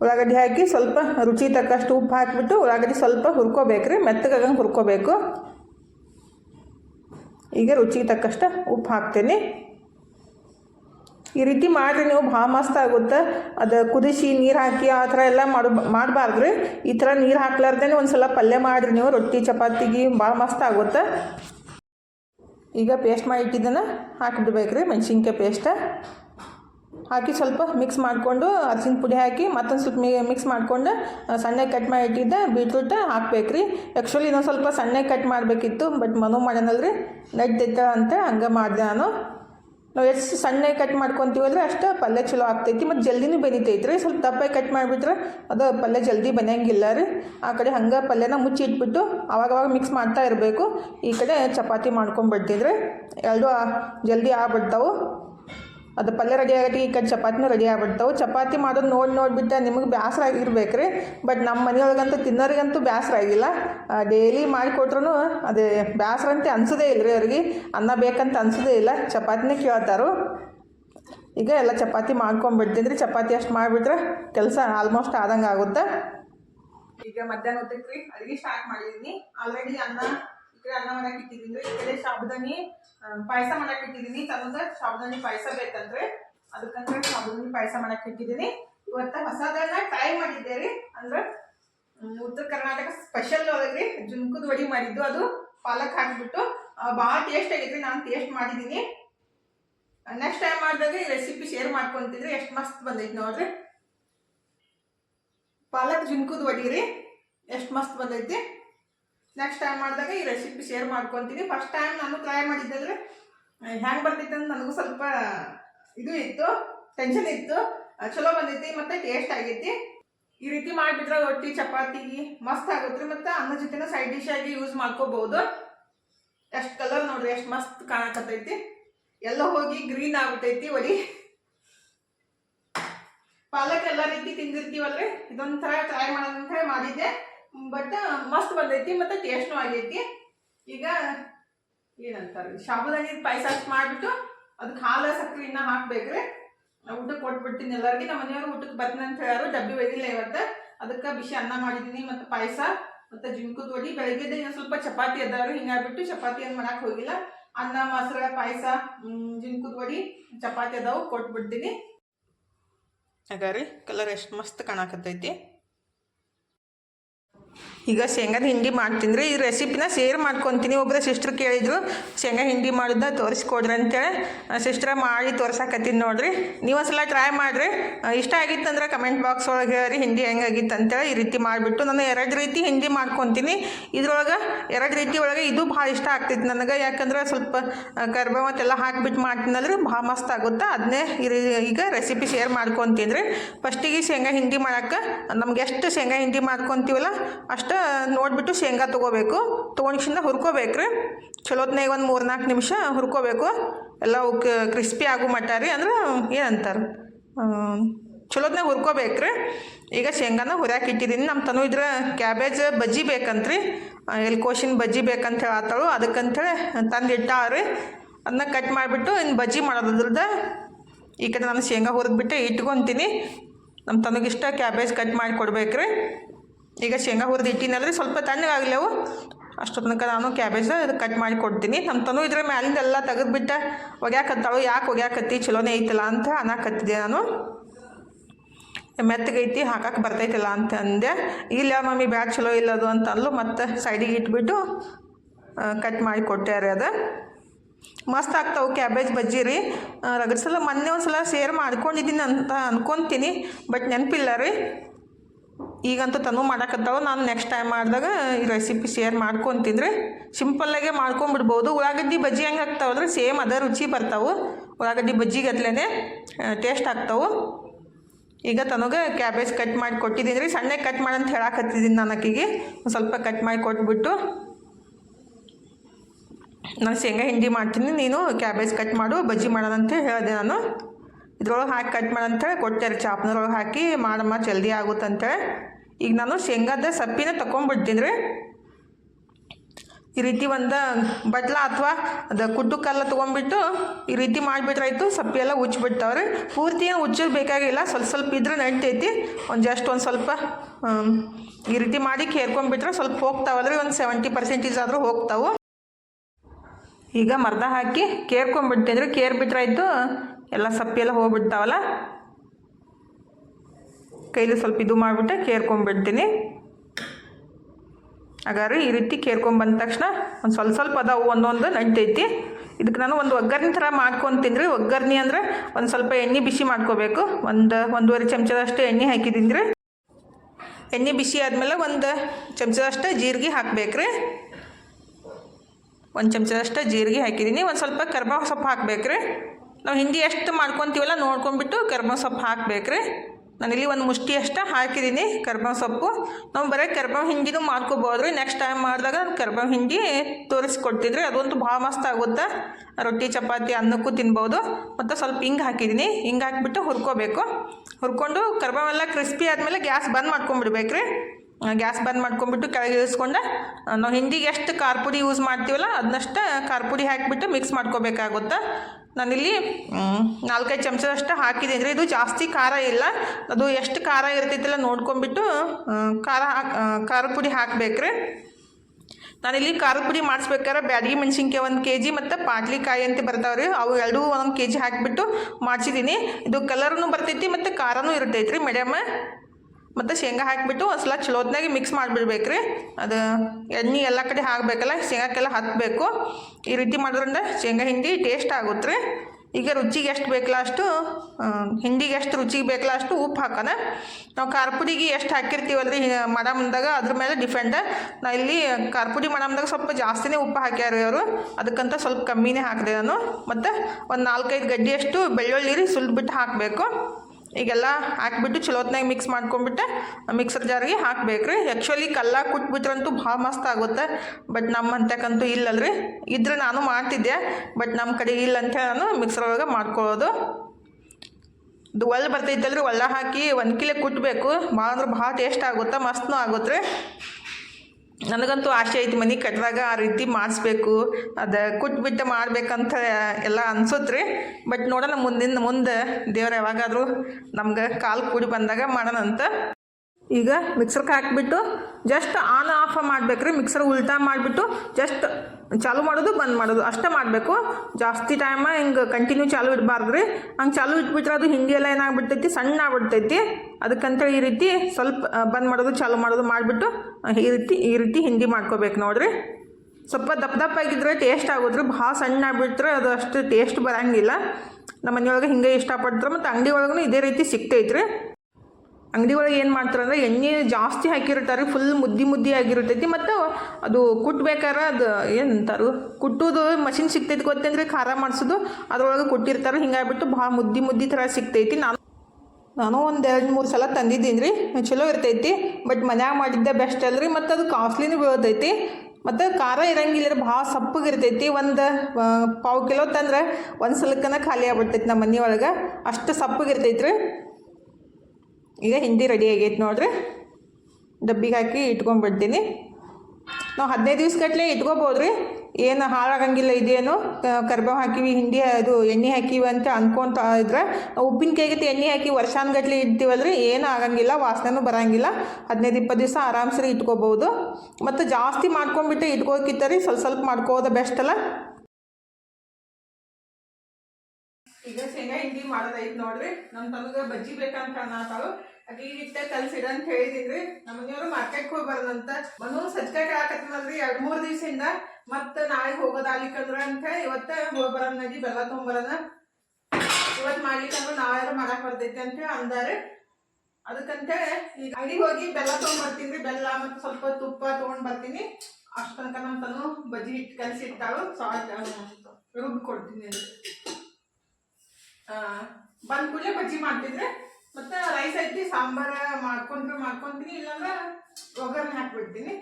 ಉಳ್ಳಾಗಡ್ಡಿ ಹಾಕಿ ಸ್ವಲ್ಪ ರುಚಿ ತಕ್ಕಷ್ಟು ಉಪ್ಪು ಹಾಕಿಬಿಟ್ಟು ಉಳ್ಳಾಗಡ್ಡಿ ಸ್ವಲ್ಪ ಹುರ್ಕೋಬೇಕು ರೀ ಮೆತ್ತಗಾಗಂಗೆ ಹುರ್ಕೋಬೇಕು. ಈಗ ರುಚಿಗೆ ತಕ್ಕಷ್ಟು ಉಪ್ಪು ಹಾಕ್ತೇನೆ. ಈ ರೀತಿ ಮಾಡಿರಿ ನೀವು, ಭಾಳ ಮಸ್ತ್ ಆಗುತ್ತೆ. ಅದು ಕುದಿಸಿ ನೀರು ಹಾಕಿ ಆ ಥರ ಎಲ್ಲ ಮಾಡು ಮಾಡಬಾರ್ದು ರೀ ಈ ಥರ ನೀರು ಹಾಕ್ಲಾರ್ದೇ ಒಂದು ಸಲ ಪಲ್ಯ ಮಾಡಿರಿ ನೀವು, ರೊಟ್ಟಿ, ಚಪಾತಿಗೆ ಭಾಳ ಮಸ್ತ್ ಆಗುತ್ತೆ. ಈಗ ಪೇಸ್ಟ್ ಮಾಡಿ ಇಟ್ಟಿದ್ದನ್ನು ಹಾಕಿಬಿಡ್ಬೇಕು ರೀ ಮೆಣಸಿನ್ಕಾಯಿ ಪೇಸ್ಟ ಹಾಕಿ ಸ್ವಲ್ಪ ಮಿಕ್ಸ್ ಮಾಡಿಕೊಂಡು ಅರಿಶಿನ ಪುಡಿ ಹಾಕಿ ಮತ್ತೊಂದು ಸ್ವಲ್ಪ ಮಿಕ್ಸ್ ಮಾಡ್ಕೊಂಡು ಸಣ್ಣಗೆ ಕಟ್ ಮಾಡಿ ಇಟ್ಟಿದ್ದೆ ಬೀಟ್ರೂಟ್ ಹಾಕ್ಬೇಕು ರೀ ಆ್ಯಕ್ಚುಲಿ ಇನ್ನೊಂದು ಸ್ವಲ್ಪ ಸಣ್ಣಗೆ ಕಟ್ ಮಾಡಬೇಕಿತ್ತು ಬಟ್ ಮನು ಮಾಡ್ಯಾನಲ್ಲ ರೀ ನಡ್ದೈತೆ ಅಂತ ಹಂಗೆ ಮಾಡಿದೆ ನಾನು. ನಾವು ಎಷ್ಟು ಸಣ್ಣಗೆ ಕಟ್ ಮಾಡ್ಕೊತೀವಲ್ರಿ ಅಷ್ಟು ಪಲ್ಯ ಚಲೋ ಆಗ್ತೈತಿ, ಮತ್ತು ಜಲ್ದಿನೂ ಬೆನಿತೈತಿ ರೀ ಸ್ವಲ್ಪ ದಪ್ಪಾಗಿ ಕಟ್ ಮಾಡಿಬಿಟ್ರೆ ಅದು ಪಲ್ಯ ಜಲ್ದಿ ಬೆನೆಯಂಗಿಲ್ಲ ರೀ. ಆ ಕಡೆ ಹಂಗೆ ಪಲ್ಯನ ಮುಚ್ಚಿ ಇಟ್ಬಿಟ್ಟು ಅವಾಗವಾಗ ಮಿಕ್ಸ್ ಮಾಡ್ತಾ ಇರಬೇಕು. ಈ ಕಡೆ ಚಪಾತಿ ಮಾಡ್ಕೊಂಡ್ಬಿಡ್ತಿದ್ರೆ ಎರಡೂ ಜಲ್ದಿ ಆಗ್ಬಿಡ್ತಾವೆ. ಅದು ಪಲ್ಯ ರೆಡಿ ಆಗತ್ತೆ ಈ ಕಡೆ ಚಪಾತಿನೂ ರೆಡಿ ಆಗ್ಬಿಡ್ತಾವೆ. ಚಪಾತಿ ಮಾಡೋದು ನೋಡಿ ನೋಡಿಬಿಟ್ಟು ನಿಮಗೆ ಬೇಸರ ಆಗಿರ್ಬೇಕು ರೀ ಬಟ್ ನಮ್ಮ ಮನೆಯೊಳಗಂತೂ ತಿನ್ನೋರಿಗಂತೂ ಬೇಸರ ಆಗಿಲ್ಲ. ಡೈಲಿ ಮಾಡಿಕೊಟ್ರು ಅದು ಬೇಸರ ಅಂತ ಅನಿಸೋದೇ ಇಲ್ಲ ರೀ ಅವ್ರಿಗೆ. ಅನ್ನ ಬೇಕಂತ ಅನಿಸೋದೇ ಇಲ್ಲ. ಚಪಾತಿನೇ ಕೇಳ್ತಾರು. ಈಗ ಎಲ್ಲ ಚಪಾತಿ ಮಾಡ್ಕೊಂಬಿಡ್ತೀನಿ ರೀ. ಚಪಾತಿ ಅಷ್ಟು ಮಾಡಿಬಿಟ್ರೆ ಕೆಲಸ ಆಲ್ಮೋಸ್ಟ್ ಆದಂಗೆ ಆಗುತ್ತೆ. ಈಗ ಮಧ್ಯಾಹ್ನ ಹೊತ್ತಕ್ಕೆ ರೀ ಅಡುಗೆ ಸ್ಟಾರ್ಟ್ ಮಾಡಿದ್ದೀನಿ ಆಲ್ರೆಡಿ ಅನ್ನ, ಈ ಅನ್ನ ಮಾಡಕ್ಕೆ ಇಟ್ಟಿದ್ದೀನಿ ಈ ಕಡೆ ಪಾಯಸ ಮಾಡಕ್ ಇಟ್ಟಿದ್ದೀನಿ. ತಂದ ಸಾಬುದಾನಿ ಪಾಯಸ ಬೇಕಂದ್ರೆ ಅದಕ್ಕಂದ್ರೆ ಸಾಬುದಾನಿ ಪಾಯಸ ಮಾಡಕ್ ಇಟ್ಟಿದ್ದೀನಿ. ಇವತ್ತ ಹೊಸದನ್ನ ಟ್ರೈ ಮಾಡಿದ್ದೆ ರೀ ಅಂದ್ರೆ ಉತ್ತರ ಕರ್ನಾಟಕ ಸ್ಪೆಷಲ್ ಒಳಗ್ರಿ ಜುನ್ಕುದ್ ವಡಿ ಮಾಡಿದ್ದು. ಅದು ಪಾಲಕ್ ಹಾಕ್ಬಿಟ್ಟು ಭಾಳ ಟೇಸ್ಟ್ ಆಗಿದ್ರಿ ನಾನು ಟೇಸ್ಟ್ ಮಾಡಿದ್ದೀನಿ. ನೆಕ್ಸ್ಟ್ ಟೈಮ್ ಮಾಡಿದಾಗ ಈ ರೆಸಿಪಿ ಶೇರ್ ಮಾಡ್ಕೊಂತಿದ್ರಿ ಎಷ್ಟು ಮಸ್ತ್ ಬಂದೈತಿ ನೋಡ್ರಿ. ಪಾಲಕ್ ಜುನ್ಕುದ್ ವಡಿ ರೀ, ಎಷ್ಟು ಮಸ್ತ್ ಬಂದೈತಿ. ನೆಕ್ಸ್ಟ್ ಟೈಮ್ ಮಾಡಿದಾಗ ಈ ರೆಸಿಪಿ ಶೇರ್ ಮಾಡ್ಕೊತೀನಿ. ಫಸ್ಟ್ ಟೈಮ್ ನಾನು ಟ್ರೈ ಮಾಡಿದ್ದಂದ್ರೆ ಹ್ಯಾಂಗೆ ಬರ್ತಿತ್ತು ಅಂತ ನನಗೂ ಸ್ವಲ್ಪ ಇದು ಇತ್ತು ಟೆನ್ಷನ್ ಇತ್ತು. ಚಲೋ ಬಂದೈತಿ ಮತ್ತು ಟೇಸ್ಟ್ ಆಗೈತಿ ಈ ರೀತಿ ಮಾಡಿಬಿಟ್ರೆ ರೊಟ್ಟಿ, ಚಪಾತಿ ಮಸ್ತ್ ಆಗುತ್ತೆ ರೀ, ಮತ್ತು ಅನ್ನ ಜೊತೆನ ಸೈಡ್ ಡಿಶ್ ಆಗಿ ಯೂಸ್ ಮಾಡ್ಕೋಬಹುದು ಎಷ್ಟು ಕಲರ್ ನೋಡ್ರಿ, ಎಷ್ಟು ಮಸ್ತ್ ಕಾಣಕತ್ತೈತಿ. ಎಲ್ಲ ಹೋಗಿ ಗ್ರೀನ್ ಆಗ್ಬಿಟ್ಟೈತಿ ಒಡಿ ಪಾಲಕ್ ಎಲ್ಲ ರೀತಿ ತಿಂದಿರ್ತೀವಲ್ರಿ? ಇದೊಂಥರ ಟ್ರೈ ಮಾಡೋದಂತ ಮಾಡಿದ್ದೆ. ಬಟ್, ಮಸ್ತ್ ಬಂದೈತಿ, ಮತ್ತು ಟೇಸ್ಟ್ನು ಆಗೈತಿ. ಈಗ ಏನಂತಾರೆ ಸಾಬುದಾನಿ ಪಾಯಸ ಅಷ್ಟು ಮಾಡಿಬಿಟ್ಟು ಅದಕ್ಕೆ ಹಾಲು ಸಕ್ಕರೆ ಇನ್ನೂ ಹಾಕ್ಬೇಕ್ರಿ. ಊಟಕ್ಕೆ ಕೊಟ್ಬಿಡ್ತೀನಿ ಎಲ್ಲರಿಗೆ. ನಮ್ಮ ಮನೆಯವರು ಊಟಕ್ಕೆ ಬರ್ತೀನಿ ಅಂತ ಹೇಳಾರು. ಡಬ್ಬಿ ಒಯ್ದಿಲ್ಲ ಇವತ್ತು. ಅದಕ್ಕೆ ಬಿಸಿ ಅನ್ನ ಮಾಡಿದ್ದೀನಿ ಮತ್ತು ಪಾಯಸ ಮತ್ತು ಜಿಂಕುದ್ ವಡಿ ಬೆಳಗ್ಗೆದ ಸ್ವಲ್ಪ ಚಪಾತಿ ಅದಾವ್ರಿ. ಹಿಂಗಾಗ್ಬಿಟ್ಟು ಚಪಾತಿ ಏನು ಮಾಡೋಕೆ ಹೋಗಿಲ್ಲ. ಅನ್ನ, ಮೊಸರ, ಪಾಯಸ ಜಿಂಕುದ್ ವಡಿ ಚಪಾತಿ ಅದಾವು, ಕೊಟ್ಬಿಡ್ತೀನಿ. ಹಾಗಾರಿ ಕಲರ್ ಎಷ್ಟು ಮಸ್ತ್ ಕಾಣಕತ್ತೈತಿ. ಈಗ ಶೇಂಗಾದ ಹಿಂಡಿ ಮಾಡ್ತೀನಿ ರೀ. ಈ ರೆಸಿಪಿನ ಶೇರ್ ಮಾಡ್ಕೊತೀನಿ. ಒಬ್ಬರ ಸಿಸ್ಟ್ರ್ ಕೇಳಿದ್ರು, ಶೇಂಗಾ ಹಿಂಡಿ ಮಾಡೋದ ತೋರಿಸ್ಕೊಡ್ರಿ ಅಂತೇಳಿ. ಸಿಸ್ಟ್ರ ಮಾಡಿ ತೋರ್ಸಕತ್ತೀನಿ ನೋಡ್ರಿ. ನೀವು ಒಂದ್ಸಲ ಟ್ರೈ ಮಾಡಿರಿ. ಇಷ್ಟ ಆಗಿತ್ತಂದ್ರೆ ಕಮೆಂಟ್ ಬಾಕ್ಸ್ ಒಳಗೆ ಹೇಳ್ರಿ ಹಿಂಡಿ ಹೆಂಗಾಗಿತ್ತು ಅಂತೇಳಿ ಈ ರೀತಿ ಮಾಡಿಬಿಟ್ಟು ನಾನು ಎರಡು ರೀತಿ ಹಿಂಡಿ ಮಾಡ್ಕೊತೀನಿ. ಇದ್ರೊಳಗೆ ಎರಡು ರೀತಿ ಒಳಗೆ ಇದು ಭಾಳ ಇಷ್ಟ ಆಗ್ತೈತಿ ನನಗೆ. ಯಾಕಂದ್ರೆ ಸ್ವಲ್ಪ ಕರ್ಬೇವು ಮತ್ತೆಲ್ಲ ಹಾಕ್ಬಿಟ್ಟು ಮಾಡ್ತೀನಲ್ರಿ. ಭಾಳ ಮಸ್ತ್ ಆಗುತ್ತೆ. ಅದನ್ನೇ ಈಗ ರೆಸಿಪಿ ಶೇರ್ ಮಾಡ್ಕೊತೀನಿ ರೀ. ಫಸ್ಟಿಗೆ ಶೇಂಗಾ ಹಿಂಡಿ ಮಾಡಕ್ಕೆ ನಮ್ಗೆ ಎಷ್ಟು ಶೇಂಗಾ ಹಿಂಡಿ ಮಾಡ್ಕೊತೀವಲ್ಲ, ಅಷ್ಟು ನೋಡಿಬಿಟ್ಟು ಶೇಂಗಾ ತೊಗೋಬೇಕು. ಹುರ್ಕೋಬೇಕು ರೀ ಚಲೋತ್ನಾಗ ಒಂದು ಮೂರು ನಾಲ್ಕು ನಿಮಿಷ ಹುರ್ಕೋಬೇಕು. ಎಲ್ಲ ಕ್ರಿಸ್ಪಿ ಆಗೋ ಮಟ್ಟ ರೀ ಅಂದ್ರೆ ಏನಂತಾರೆ? ಚಲೋತ್ನಾಗ ಹುರ್ಕೋಬೇಕು ರೀ ಈಗ ಶೇಂಗಾನ ಹುರ್ಯಾಕೆ ಇಟ್ಟಿದ್ದೀನಿ ನಮ್ಮ ತನು ಇದ್ರೆ ಕ್ಯಾಬೇಜ್ ಬಜ್ಜಿ ಬೇಕಂತ್ರಿ. ಎಲ್ಕೋಶಿನ ಬಜ್ಜಿ ಬೇಕಂತ ಹೇಳತ್ತಾಳು ಅದಕ್ಕಂತೇಳಿ ತಂದು ಇಟ್ಟಾವ್ರಿ ಅದನ್ನ ಕಟ್ ಮಾಡಿಬಿಟ್ಟು ಇನ್ನು ಬಜ್ಜಿ ಮಾಡೋದ್ರದ್ದು ಈ ಕಡೆ ನಾನು ಶೇಂಗಾ ಹುರಿದ್ಬಿಟ್ಟು ಇಟ್ಕೊತೀನಿ. ನಮ್ಮ ತನಗಿಷ್ಟ ಕ್ಯಾಬೇಜ್ ಕಟ್ ಮಾಡಿ ಕೊಡ್ಬೇಕ್ರಿ. ಈಗ ಶೇಂಗಾ ಹುರಿದು ಇಟ್ಟಿನಲ್ರಿ, ಸ್ವಲ್ಪ ತಣ್ಣಗಾಗಲಿ ಅವು ಅಷ್ಟು ತನಕ ನಾನು ಕ್ಯಾಬೇಜ್ ಕಟ್ ಮಾಡಿ ಕೊಡ್ತೀನಿ. ನಮ್ಮ ತನು ಇದ್ರ ಮ್ಯಾಲಿಂದ ಎಲ್ಲ ತೆಗೆದುಬಿಟ್ಟೆ, ಒಗ್ಯಾಕತ್ತಾಳು, ಯಾಕೆ ಒಗ್ಯಾಕತ್ತಿ ಚಲೋನೇ ಐತಲ್ಲ ಅಂತ ಅನ್ನಕತ್ತಿದ್ದೆ ನಾನು. ಮೆತ್ತಗೈತಿ ಹಾಕಕ್ಕೆ ಬರ್ತೈತಿಲ್ಲ ಅಂತ ಅಂದೆ. ಇಲ್ಲ ಮಮ್ಮಿ ಬ್ಯಾಗ್ ಚಲೋ ಇಲ್ಲ ಅದು ಅಂತ ಅಲ್ಲೂ ಮತ್ತು ಸೈಡಿಗೆ ಇಟ್ಬಿಟ್ಟು ಕಟ್ ಮಾಡಿ ಕೊಟ್ಟ್ಯಾರ ಅದು. ಮಸ್ತ್ ಆಗ್ತಾವೆ ಕ್ಯಾಬೇಜ್ ಬಜ್ಜಿ ರೀ. ರಗಡ್ಸಲ ಮೊನ್ನೆ ಒಂದು ಸಲ ಶೇರ್ ಮಾಡ್ಕೊಂಡಿದ್ದೀನಿ ಅಂತ ಅನ್ಕೊತೀನಿ, ಬಟ್ ನೆನಪಿಲ್ಲ ರೀ. ಈಗಂತೂ ತನು ಮಾಡಕತ್ತಾಳು ನಾನು ನೆಕ್ಸ್ಟ್ ಟೈಮ್ ಮಾಡಿದಾಗ ಈ ರೆಸಿಪಿ ಶೇರ್ ಮಾಡ್ಕೊತಿದ್ರೆ ಸಿಂಪಲ್ಲಾಗೆ ಮಾಡ್ಕೊಂಬಿಡ್ಬೋದು ಉಳ್ಳಾಗಡ್ಡಿ ಬಜ್ಜಿ ಹೆಂಗೆ ಆಗ್ತಾವಲ್ರಿ ಸೇಮ್ ಅದೇ ರುಚಿ ಬರ್ತಾವೆ. ಉಳ್ಳಾಗಡ್ಡಿ ಬಜ್ಜಿಗತ್ಲೇ ಟೇಸ್ಟ್ ಆಗ್ತಾವೆ. ಈಗ ತನಗೆ ಕ್ಯಾಬೇಜ್ ಕಟ್ ಮಾಡಿ ಕೊಟ್ಟಿದ್ದೀನಿ ರೀ. ಸಣ್ಣ ಕಟ್ ಮಾಡಂತ ಹತ್ತಿದ್ದೀನಿ ನಾನು ಅಕ್ಕಿಗೆ. ಸ್ವಲ್ಪ ಕಟ್ ಮಾಡಿ ಕೊಟ್ಬಿಟ್ಟು ನಾನು ಶೇಂಗಾ ಹಿಂಡಿ ಮಾಡ್ತೀನಿ. ನೀನು ಕ್ಯಾಬೇಜ್ ಕಟ್ ಮಾಡು, ಬಜ್ಜಿ ಮಾಡೋದಂತ ಹೇಳಿದೆ ನಾನು. ಇದ್ರೊಳಗೆ ಹಾಕಿ ಕಟ್ ಮಾಡಂತೇಳಿ ಕೊಟ್ಟೆ ರೀ ಚಾಪ್ನರೊಳಗೆ ಹಾಕಿ ಮಾಡಮ್ಮ ಜಲ್ದಿ ಆಗುತ್ತಂತೇಳಿ. ಈಗ ನಾನು ಶೇಂಗಾದ ಸಪ್ಪಿನ ತಗೊಂಡ್ಬಿಡ್ತೀನಿ ರೀ ಈ ರೀತಿ ಒಂದು ಬಟ್ಲ ಅಥವಾ ಅದು ಕುಡ್ಡು ಕಲ್ಲ ತೊಗೊಂಡ್ಬಿಟ್ಟು ಈ ರೀತಿ ಮಾಡಿಬಿಟ್ರಾಯ್ತು ಸಪ್ಪಿ ಎಲ್ಲ ಉಚ್ಚಿಬಿಡ್ತಾವ್ರಿ ಪೂರ್ತಿ ಏನು ಉಚ್ಚೋದು ಬೇಕಾಗಿಲ್ಲ, ಸ್ವಲ್ಪ ಸ್ವಲ್ಪ ಇದ್ರೆ ನಡಿತೈತಿ. ಒಂದು ಜಸ್ಟ್ ಒಂದು ಸ್ವಲ್ಪ ಈ ರೀತಿ ಮಾಡಿ ಕೇರ್ಕೊಂಡ್ಬಿಟ್ರೆ ಸ್ವಲ್ಪ ಹೋಗ್ತಾವಲ್ರಿ, ಒಂದು ಸೆವೆಂಟಿ ಪರ್ಸೆಂಟೇಜ್ ಆದರೂ ಹೋಗ್ತಾವೆ. ಈಗ ಮರ್ದ ಹಾಕಿ ಕೇರ್ಕೊಂಡ್ಬಿಡ್ತೀನಿ ರೀ ಕೇರ್ ಬಿಟ್ರಾಯ್ತು ಎಲ್ಲ ಸಪ್ಪಿ ಎಲ್ಲ ಹೋಗ್ಬಿಡ್ತಾವಲ್ಲ? ಕೈಲಿ ಸ್ವಲ್ಪ ಇದು ಮಾಡಿಬಿಟ್ಟೆ, ಕೇರ್ಕೊಂಬಿಡ್ತೀನಿ. ಹಾಗಾದ್ರೆ ಈ ರೀತಿ ಕೇರ್ಕೊಂಬಂದ ತಕ್ಷಣ ಒಂದು ಸ್ವಲ್ಪ ಸ್ವಲ್ಪ ಅದಾವು, ಒಂದೊಂದು ನಡ್ತೈತಿ ಇದಕ್ಕೆ ನಾನು ಒಂದು ಒಗ್ಗರಣೆ ಥರ ಮಾಡ್ಕೊಂಡು ರೀ ಒಗ್ಗರಣೆ ಅಂದ್ರೆ ಒಂದು ಸ್ವಲ್ಪ ಎಣ್ಣೆ ಬಿಸಿ ಮಾಡ್ಕೋಬೇಕು. ಒಂದು, ಒಂದೂವರೆ ಚಮಚದಷ್ಟು ಎಣ್ಣೆ ಹಾಕಿದ್ದೀನಿ ರೀ. ಎಣ್ಣೆ ಬಿಸಿ ಆದಮೇಲೆ ಒಂದು ಚಮಚದಷ್ಟು ಜೀರಿಗೆ ಹಾಕ್ಬೇಕ್ರಿ. ಒಂದು ಚಮಚದಷ್ಟು ಜೀರಿಗೆ ಹಾಕಿದ್ದೀನಿ. ಒಂದು ಸ್ವಲ್ಪ ಕರ್ಬೇವು ಸೊಪ್ಪು ಹಾಕ್ಬೇಕ್ರಿ. ನಾವು ಹಿಂಗೆ ಎಷ್ಟು ಮಾಡ್ಕೊತೀವಲ್ಲ ನೋಡ್ಕೊಂಡ್ಬಿಟ್ಟು ಕರ್ಮ ಸೊಪ್ಪು ಹಾಕ್ಬೇಕ್ರಿ ನಾನಿಲ್ಲಿ ಒಂದು ಮುಷ್ಟಿ ಅಷ್ಟು ಹಾಕಿದ್ದೀನಿ ಕರ್ಬೇವು ಸೊಪ್ಪು ನಾವು ಬರೀ ಕರ್ಬೇವು ಹಿಂಡಿನೂ ಮಾಡ್ಕೋಬೋದು ರೀ ನೆಕ್ಸ್ಟ್ ಟೈಮ್ ಮಾಡಿದಾಗ ಕರ್ಬೇವು ಹಿಂಡಿ ತೋರಿಸ್ಕೊಡ್ತಿದ್ರಿ. ಅದೊಂದು ಭಾಳ ಮಸ್ತ್ ಆಗುತ್ತೆ. ರೊಟ್ಟಿ, ಚಪಾತಿ, ಅನ್ನಕ್ಕೂ ತಿನ್ಬೋದು. ಮತ್ತು ಸ್ವಲ್ಪ ಹಿಂಗೆ ಹಾಕಿದ್ದೀನಿ ಹಿಂಗೆ ಹಾಕಿಬಿಟ್ಟು ಹುರ್ಕೋಬೇಕು. ಹುರ್ಕೊಂಡು ಕರ್ಬೇವೆಲ್ಲ ಕ್ರಿಸ್ಪಿ ಆದಮೇಲೆ ಗ್ಯಾಸ್ ಬಂದ್ ಮಾಡ್ಕೊಂಬಿಡ್ಬೇಕ್ರಿ. ಗ್ಯಾಸ್ ಬಂದ್ ಮಾಡ್ಕೊಂಡ್ಬಿಟ್ಟು ಕೆಳಗೆ ಇಳಿಸ್ಕೊಂಡು. ನಾವು ಹಿಂದಿಗೆ ಎಷ್ಟು ಖಾರ ಯೂಸ್ ಮಾಡ್ತೀವಲ್ಲ, ಅದನ್ನಷ್ಟು ಖಾರ ಪುಡಿ ಹಾಕಿಬಿಟ್ಟು ಮಿಕ್ಸ್ ಮಾಡ್ಕೋಬೇಕಾಗುತ್ತೆ. ನಾನಿಲ್ಲಿ ನಾಲ್ಕೈದು ಚಮಚದಷ್ಟು ಹಾಕಿದ್ದೀನಿ ರೀ ಇದು ಜಾಸ್ತಿ ಖಾರ ಇಲ್ಲ. ಅದು ಎಷ್ಟು ಖಾರ ಇರ್ತೈತಿಲ್ಲ ನೋಡ್ಕೊಂಬಿಟ್ಟು ಖಾರ ಹಾಕಿ ಖಾರದ ಪುಡಿ ಹಾಕಬೇಕ್ರಿ. ನಾನಿಲ್ಲಿ ಖಾರದ ಪುಡಿ ಮಾಡಿಸ್ಬೇಕಾದ್ರೆ ಬ್ಯಾಡಗಿ ಮೆಣಸಿನ್ಕಾಯಿ ಒಂದು ಕೆ ಜಿ ಮತ್ತು ಪಾಟ್ಲಿಕಾಯಿ ಅಂತ ಬರ್ತಾವೆ ರೀ ಅವು ಎರಡೂ ಒಂದೊಂದು ಕೆ ಜಿ ಹಾಕಿಬಿಟ್ಟು ಮಾಡಿಸಿದ್ದೀನಿ. ಇದು ಕಲರ್ನು ಬರ್ತೈತಿ ಮತ್ತು ಖಾರನೂ ಇರ್ತೈತೆ ರೀ ಮೇಡಮ್ ಮತ್ತು ಶೇಂಗಾ ಹಾಕಿಬಿಟ್ಟು ಒಂದು ಸಲ ಚಲೋತ್ನಾಗೆ ಮಿಕ್ಸ್ ಮಾಡಿಬಿಡ್ಬೇಕು ರೀ ಅದು ಎಣ್ಣೆ ಎಲ್ಲ ಕಡೆ ಹಾಕಬೇಕಲ್ಲ, ಶೇಂಗಾಕ್ಕೆಲ್ಲ ಹತ್ತಬೇಕು ಈ ರೀತಿ ಮಾಡೋದ್ರಿಂದ ಶೇಂಗಾ ಹಿಂಡಿ ಟೇಸ್ಟ್ ಆಗುತ್ತೆ ರೀ ಈಗ ರುಚಿಗೆ ಎಷ್ಟು ಬೇಕಲ್ಲ ಅಷ್ಟು ಹಿಂಡಿಗೆ ಎಷ್ಟು ರುಚಿಗೆ ಬೇಕಲ್ಲ ಅಷ್ಟು ಉಪ್ಪು ಹಾಕೋಣ. ನಾವು ಖಾರ ಪುಡಿಗೆ ಎಷ್ಟು ಹಾಕಿರ್ತೀವಲ್ಲ ರೀ ಮಡ ಮುಂದಾಗ ಅದ್ರ ಮೇಲೆ ಡಿಫೆಂಡ್ ನಾ ಇಲ್ಲಿ ಖಾರ ಪುಡಿ ಮಾಡೋ ಸ್ವಲ್ಪ ಜಾಸ್ತಿನೇ ಉಪ್ಪು ಹಾಕ್ಯಾರ ಅವರು. ಅದಕ್ಕಂತ ಸ್ವಲ್ಪ ಕಮ್ಮಿನೇ ಹಾಕಿದೆ ನಾನು. ಮತ್ತು ಒಂದು ನಾಲ್ಕೈದು ಗಡ್ಡಿಯಷ್ಟು ಬೆಳ್ಳುಳ್ಳಿ ರೀ ಸುಲಿದ್ಬಿಟ್ಟು ಹಾಕಬೇಕು. ಈಗೆಲ್ಲ ಹಾಕ್ಬಿಟ್ಟು ಚಲೋತ್ನಾಗ ಮಿಕ್ಸ್ ಮಾಡ್ಕೊಂಡ್ಬಿಟ್ಟು ಮಿಕ್ಸರ್ ಜಾರಿಗೆ ಹಾಕ್ಬೇಕು ರೀ ಆ್ಯಕ್ಚುಲಿ ಕಲ್ಲ ಕುಟ್ಬಿಟ್ರಂತೂ ಭಾಳ ಮಸ್ತ್ ಆಗುತ್ತೆ ಬಟ್ ನಮ್ಮ ಅಂತಕ್ಕಂತೂ ಇಲ್ಲಲ್ರಿ. ಇದ್ರೆ ನಾನು ಮಾಡ್ತಿದ್ದೆ ಬಟ್ ನಮ್ಮ ಕಡೆ ಇಲ್ಲ ಅಂತ ಹೇಳಿ ನಾನು ಮಿಕ್ಸರ್ ಒಳಗೆ ಮಾಡ್ಕೊಳ್ಳೋದು. ಇದು ಒಳ್ಳೆ ಬರ್ತೈತಲ್ರಿ, ಒಳ್ಳೆ ಹಾಕಿ ಒಂದು ಕಿಲೆ ಕುಟ್ಟಬೇಕು ಭಾಳ ಅಂದ್ರೆ ಭಾಳ ಟೇಸ್ಟ್ ಆಗುತ್ತೆ, ಮಸ್ತ್ನೂ ಆಗುತ್ತೆ ರೀ. ನನಗಂತೂ ಆಸೆ ಐತಿ, ಮನೆ ಕಟ್ಟಿದಾಗ ಆ ರೀತಿ ಮಾಡಿಸ್ಬೇಕು. ಅದು ಕುಟ್ಬಿಟ್ಟು ಮಾಡ್ಬೇಕಂತ ಎಲ್ಲ ಅನ್ಸುತ್ತೆ ಬಟ್ ನೋಡೋಣ ಮುಂದಿನ, ಮುಂದೆ ದೇವ್ರು ಯಾವಾಗಾದರೂ ನಮ್ಗೆ ಕಾಲು ಕೂಡಿ ಬಂದಾಗ ಮಾಡೋಣಂತ ಈಗ ಮಿಕ್ಸರ್ಗೆ ಹಾಕಿಬಿಟ್ಟು ಜಸ್ಟ್ ಆನ್ ಆಫ್ ಮಾಡ್ಬೇಕ್ರಿ. ಮಿಕ್ಸರ್ ಉಲ್ಟಾ ಮಾಡಿಬಿಟ್ಟು ಜಸ್ಟ್ ಚಾಲು ಮಾಡೋದು, ಬಂದ್ ಮಾಡೋದು. ಅಷ್ಟೇ ಮಾಡಬೇಕು. ಜಾಸ್ತಿ ಟೈಮ ಹಿಂಗೆ ಕಂಟಿನ್ಯೂ ಚಾಲು ಇಡಬಾರ್ದು ರೀ ಹಂಗೆ ಚಾಲು ಇಟ್ಬಿಟ್ರೆ ಅದು ಹಿಂಗೆಲ್ಲ ಏನಾಗ್ಬಿಡ್ತೈತಿ? ಸಣ್ಣ ಆಗ್ಬಿಡ್ತೈತಿ. ಅದಕ್ಕಂತ ಈ ರೀತಿ ಸ್ವಲ್ಪ ಬಂದ್ ಮಾಡೋದು, ಚಾಲು ಮಾಡೋದು ಮಾಡಿಬಿಟ್ಟು ಈ ರೀತಿ ಈ ರೀತಿ ಹಿಂಡಿ ಮಾಡ್ಕೋಬೇಕು ನೋಡ್ರಿ. ಸ್ವಲ್ಪ ದಪ್ಪ ದಪ್ಪ ಆಗಿದ್ರೆ ಟೇಸ್ಟ್ ಆಗೋದ್ರಿ. ಭಾಳ ಸಣ್ಣ ಆಗ್ಬಿಟ್ರೆ ಅದು ಅಷ್ಟು ಟೇಸ್ಟ್ ಬರೋಂಗಿಲ್ಲ. ನಮ್ಮ ಮನೆಯೊಳಗೆ ಹಿಂಗೆ ಇಷ್ಟಪಡ್ತಾರೆ. ಮತ್ತು ಅಂಗಡಿ ಒಳಗೂ ಇದೇ ರೀತಿ ಸಿಗ್ತೈತ್ರಿ. ಅಂಗಡಿ ಒಳಗೆ ಏನು ಮಾಡ್ತಾರೆ ಅಂದರೆ ಎಣ್ಣೆ ಜಾಸ್ತಿ ಹಾಕಿರ್ತಾರೆ ಫುಲ್ ಮುದ್ದಿ ಮುದ್ದಿ ಆಗಿರ್ತೈತಿ. ಮತ್ತು ಅದು ಕುಟ್ಬೇಕಾರೆ ಅದು ಏನಂತಾರು, ಕುಟ್ಟೋದು ಮಷಿನ್ ಸಿಗ್ತೈತಿ ಗೊತ್ತಂದ್ರೆ ಖಾರ ಮಾಡಿಸೋದು. ಅದ್ರೊಳಗೆ ಕುಟ್ಟಿರ್ತಾರೆ, ಹಿಂಗಾಗ್ಬಿಟ್ಟು ಭಾಳ ಮುದ್ದಿ ಮುದ್ದಿ ಥರ ಸಿಗ್ತೈತಿ. ನಾನು ನಾನು ಒಂದು ಎರಡು ಮೂರು ಸಲ ತಂದಿದ್ದೀನಿ ರೀ ಚಲೋ ಇರ್ತೈತಿ. ಬಟ್ ಮನ್ಯಾಗ ಮಾಡಿದ್ದೆ ಬೆಸ್ಟ್ ಅಲ್ರಿ. ಮತ್ತು ಅದು ಕಾಸ್ಟ್ಲಿನೂ ಬೀಳ್ತೈತಿ. ಮತ್ತು ಖಾರ ಇರಂಗಿಲ್ಲ ರೀ ಭಾಳ ಸಪ್ಪಗಿರ್ತೈತಿ ಒಂದು ಪಾವು ಕಿಲೋ ತಂದ್ರೆ ಒಂದು ಸಲಕ್ಕನ ಖಾಲಿ ಆಗ್ಬಿಡ್ತೈತಿ ನಮ್ಮ ಮನೆಯೊಳಗೆ. ಅಷ್ಟು ಸಪ್ಪಗಿರ್ತೈತಿ ರೀ ಈಗ ಹಿಂಡಿ ರೆಡಿ ಆಗೈತೆ ನೋಡ್ರಿ. ಡಬ್ಬಿಗೆ ಹಾಕಿ ಇಟ್ಕೊಂಡ್ಬಿಡ್ತೀನಿ ನಾವು ಹದಿನೈದು ದಿವ್ಸ ಗಟ್ಟಲೆ ಇಟ್ಕೋಬೋದು ರೀ ಏನು ಹಾಳಾಗಂಗಿಲ್ಲ ಇದೇನು. ಕರ್ಬೇವು ಹಾಕಿವಿ, ಹಿಂಡಿ, ಅದು ಎಣ್ಣೆ ಹಾಕಿವಿ ಅಂತ ಅನ್ಕೊಂತ ಇದ್ರೆ ಉಪ್ಪಿನಕಾಯಿಗೆ ಎಣ್ಣೆ ಹಾಕಿ ವರ್ಷಾನ್ಗಟ್ಲೆ ಇಡ್ತೀವಲ್ರಿ. ಏನು ಆಗಂಗಿಲ್ಲ, ವಾಸನೆನೂ ಬರಂಗಿಲ್ಲ. ಹದಿನೈದು ಇಪ್ಪತ್ತು ದಿವಸ ಆರಾಮ್ಸರಿ ಇಟ್ಕೋಬೋದು. ಮತ್ತು ಜಾಸ್ತಿ ಮಾಡ್ಕೊಂಡ್ಬಿಟ್ಟು ಇಟ್ಕೋಕಿತ್ತ ರೀ ಸ್ವಲ್ಪ ಸ್ವಲ್ಪ ಮಾಡ್ಕೋದು ಬೆಸ್ಟ್ ಅಲ್ಲ. ಹಿಂಡಿ ಮಾಡೋದೈತ್ ನೋಡ್ರಿ. ನಮ್ ತನಗ ಬಜ್ಜಿ ಬೇಕಂತ ಅನ್ನತಾಳು. ಅಕ್ಕಿ ಹಿಟ್ಟ ಕಲ್ಸಿಡ ಅಂತ ಹೇಳಿದಿನ್ರಿ. ನಮಗೇನು ಮಾರ್ಕೆಟ್ ಮಾರ್ಕೆಟ್ಗೆ ಹೋಗಿ ಬರೋದಂತ ಮನು ಸಜ್ಕಾಯಿ ಹಾಕತ್ನಲ್ರಿ ಎರಡ್ ಮೂರ್ ದಿವಸದಿಂದ. ಮತ್ತ ನಾಳೆ ಹೋಗೋದ್ ಆಗ್ಲಿಕ್ಕಂದ್ರ ಅಂತ ಇವತ್ತ ಹೋಗಿ ನಡಿ, ಬೆಲ್ಲ ತೊಗೊಂಬರೋದ ಇವತ್ ಮಾಡ್ಲಿಕ್ಕಂದ್ರ ನಾಳೆ ಮಾಡಕ್ ಬರ್ತೈತಿ ಅಂತ ಅಂದಾರೆ. ಅದಕ್ಕಂತೇಳಿ ಈಗ ಅಡಿಗೆ ಹೋಗಿ ಬೆಲ್ಲ ತೊಗೊಂಬರ್ತೀನಿ ಬೆಲ್ಲ ಮತ್ತು ಸ್ವಲ್ಪ ತುಪ್ಪ ತೊಗೊಂಡ್ ಬರ್ತೀನಿ. ತನಕ ನಮ್ಮ ತನು ಬಜ್ಜಿ ಹಿಟ್ಟು ಕಲಸಿಟ್ಟಾಳು. ಸಾಲ್ಟ್ ರುಬ್ಬಿ ಕೊಡ್ತೀನಿ ಬಂದ ಕೂಡಲೇ ಬಜ್ಜಿ ಮಾಡ್ತಿದ್ರೆ ಮತ್ತೆ ರೈಸ್ ಐತಿ, ಸಾಂಬಾರ ಮಾಡ್ಕೊಂಡ್ರೆ ಮಾಡ್ಕೊಂತೀನಿ, ಇಲ್ಲಾಂದ್ರೆ ಒಗ್ಗರಣೆ ಹಾಕ್ಬಿಡ್ತೀನಿ?